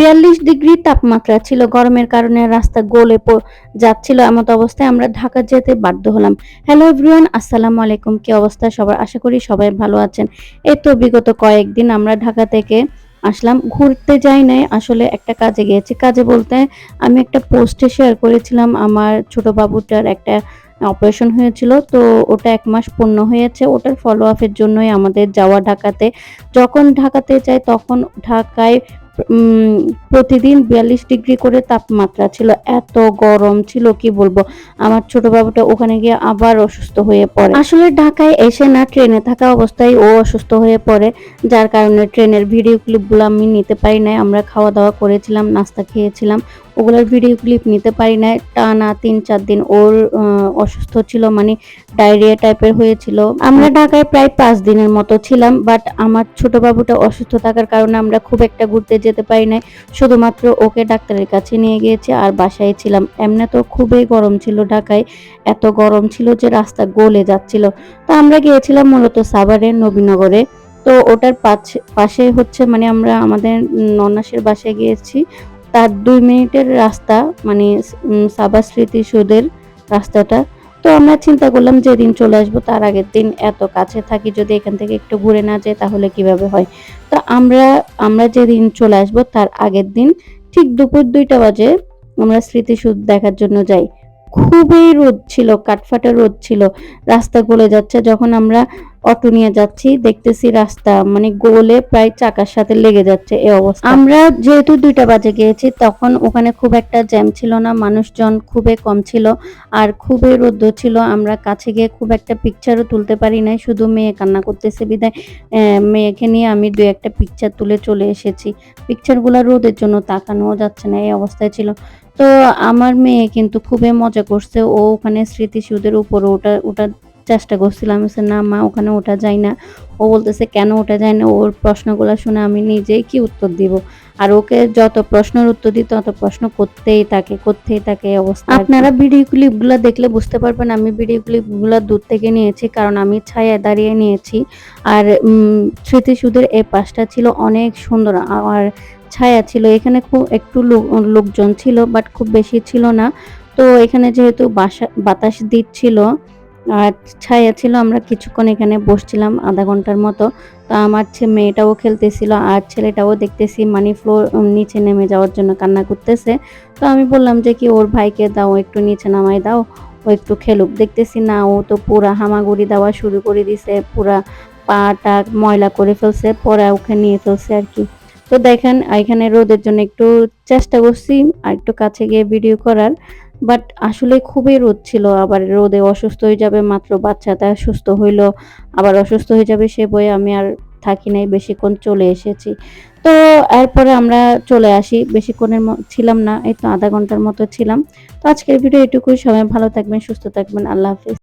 বিয়াল্লিশ ডিগ্রি তাপমাত্রা ছিল। গরমের কারণে রাস্তা গোলে যাচ্ছিল এমত অবস্থায় আমরা ঢাকা যেতে বাধ্য হলাম। হ্যালো এভরিওয়ান, আসসালামু আলাইকুম। কি অবস্থা সবার? আশা করি সবাই ভালো আছেন। এই তো বিগত কয়েকদিন আমরা ঢাকা থেকে আসলাম। ঘুরতে যাই নাই, আসলে একটা কাজে গিয়েছি। কাজে বলতে আমি একটা পোস্টে শেয়ার করেছিলাম। আমার ছোট বাবুটার একটা অপারেশন হয়েছিল। তো ওটা এক মাস পূর্ণ হয়েছে। ওটার ফলো আপের জন্যই আমাদের যাওয়া ঢাকাতে। যখন ঢাকাতে যাই, তখন ঢাকায় প্রতিদিন বিয়াল্লিশ ডিগ্রি করে তাপমাত্রা ছিল, এত গরম ছিল, কি বলব? আমার ছোট বাবুটা ওখানে গিয়ে আবার অসুস্থ হয়ে পড়ে। আসলে ঢাকায় এসে না ট্রেনে থাকা অবস্থায় ও অসুস্থ হয়ে পড়ে, যার কারণে ট্রেনের ভিডিও ক্লিপগুলো আমি নিতে পারি নাই। আমরা খাওয়া দাওয়া করেছিলাম, নাস্তা খেয়েছিলাম। ওগুলোর ভিডিও ক্লিপ নিতে পারি নাই টানা তিন, চার দিন ওর অসুস্থ ছিল মানে ডায়রিয়া টাইপের হয়েছিল। আমরা ঢাকায় প্রায় পাঁচ দিনের মতো ছিলাম বাট আমার ছোট বাবুটা অসুস্থ থাকার কারণে আমরা খুব একটা ঘুরতে যেতে পারি নাই। শুধুমাত্র ওকে ডাক্তারের কাছে নিয়ে গিয়েছি আর বাসায় ছিলাম। এমনি তো খুবই গরম ছিল ঢাকায়, এত গরম ছিল যে রাস্তা গলে যাচ্ছিল। তো আমরা গিয়েছিলাম মূলত সাভারে, নবীনগরে। তো ওটার পাশে হচ্ছে মানে আমরা আমাদের ননাসের বাসায় গিয়েছি। তার দুই মিনিটের রাস্তা মানে সাবা স্মৃতিসৌধের রাস্তাটা। তো আমরা চিন্তা করলাম যেদিন চলে আসব তার আগের দিন এত কাছে থাকি, যদি এখান থেকে একটু ঘুরে না যাই তাহলে কীভাবে হয়? তো আমরা আমরা যেদিন চলে আসব তার আগের দিন ঠিক দুপুর দুইটা বাজে আমরা স্মৃতিসৌধ দেখার জন্য যাই। খুবই রোদ ছিল কাঠফাটা রোদ ছিল। রাস্তা গলে যাচ্ছে, যখন আমরা অটো নিয়ে যাচ্ছি, দেখতেছি রাস্তা মানে গোলে প্রায় চাকার সাথে লেগে যাচ্ছে এই অবস্থা। আমরা যেহেতু দুইটা বাজে গিয়েছি, তখন ওখানে খুব একটা জ্যাম ছিল না, মানুষজন খুবই কম ছিল আর খুবই রোদ্র ছিল। আমরা কাছে গিয়ে খুব একটা পিকচারও তুলতে পারি নাই, শুধু মেয়ে কান্না করতেছে। বিদায় মেয়েকে নিয়ে আমি দু একটা পিকচার তুলে চলে এসেছি। পিকচারগুলো রোদের জন্য তাকানো যাচ্ছে না এই অবস্থায় ছিল। তো আমার মেয়ে কিন্তু খুবই মজা করছে, ও ওখানে স্মৃতিসৌধের উপরে ওটা ওটা চেষ্টা করছিলাম বলছি, না মা ওখানে ওঠা যায় না। ও বলতেছে কেন ওঠা যায় না? ওর প্রশ্নগুলো শুনে আমি নিজেই কি উত্তর দিব? আর ওকে যত প্রশ্নের উত্তর দিই তত প্রশ্ন করতেই থাকে করতেই থাকে অবস্থা আপনারা ভিডিও ক্লিপগুলো দেখলে বুঝতে পারবেন আমি ভিডিও ক্লিপগুলো দূর থেকে নিয়েছি কারণ আমি ছায়া দাঁড়িয়ে নিয়েছি। আর উম, স্মৃতিসৌধের এই পাশটা ছিল অনেক সুন্দর আর ছায়া ছিল এখানে খুব একটু লোকজন ছিল বাট খুব বেশি ছিল না। তো এখানে যেহেতু বাসা বাতাস দিচ্ছিল আর ছায়া ছিল, আমরা কিছুক্ষণ এখানে বসছিলাম আধা ঘণ্টার মতো। তো আমার মেয়েটাও খেলতেছিল আর ছেলেটাও দেখতেছি মানি ফ্লোর নিচে নেমে যাওয়ার জন্য কান্না করতেছে। তো আমি বললাম যে কি ওর ভাইকে দাও, একটু নিচে নামাই দাও, ও একটু খেলুক। দেখতেছি না, ও তো পুরা হামাগুড়ি দেওয়া শুরু করে দিছে, পুরা পা পাটা ময়লা করে ফেলছে, পরে ওকে নিয়ে ফেলছে আর কি। তো দেখেন, এখানে রোদের জন্য একটু চেষ্টা করছি, আর একটু কাছে গিয়ে ভিডিও করার। বাট আসলে খুবই রোদ ছিল, আবার রোদে অসুস্থ হয়ে যাবে, মাত্র বাচ্চাটা সুস্থ হইল, আবার অসুস্থ হয়ে যাবে সে বয়ে আমি আর থাকি নাই, বেশিক্ষণ চলে এসেছি। তো এরপরে আমরা চলে আসি, বেশিক্ষণের ছিলাম না, এই তো আধা ঘণ্টার মতো ছিলাম। তো আজকের ভিডিও এটুকুই, সবাই ভালো থাকবেন, সুস্থ থাকবেন, আল্লাহ হাফিজ।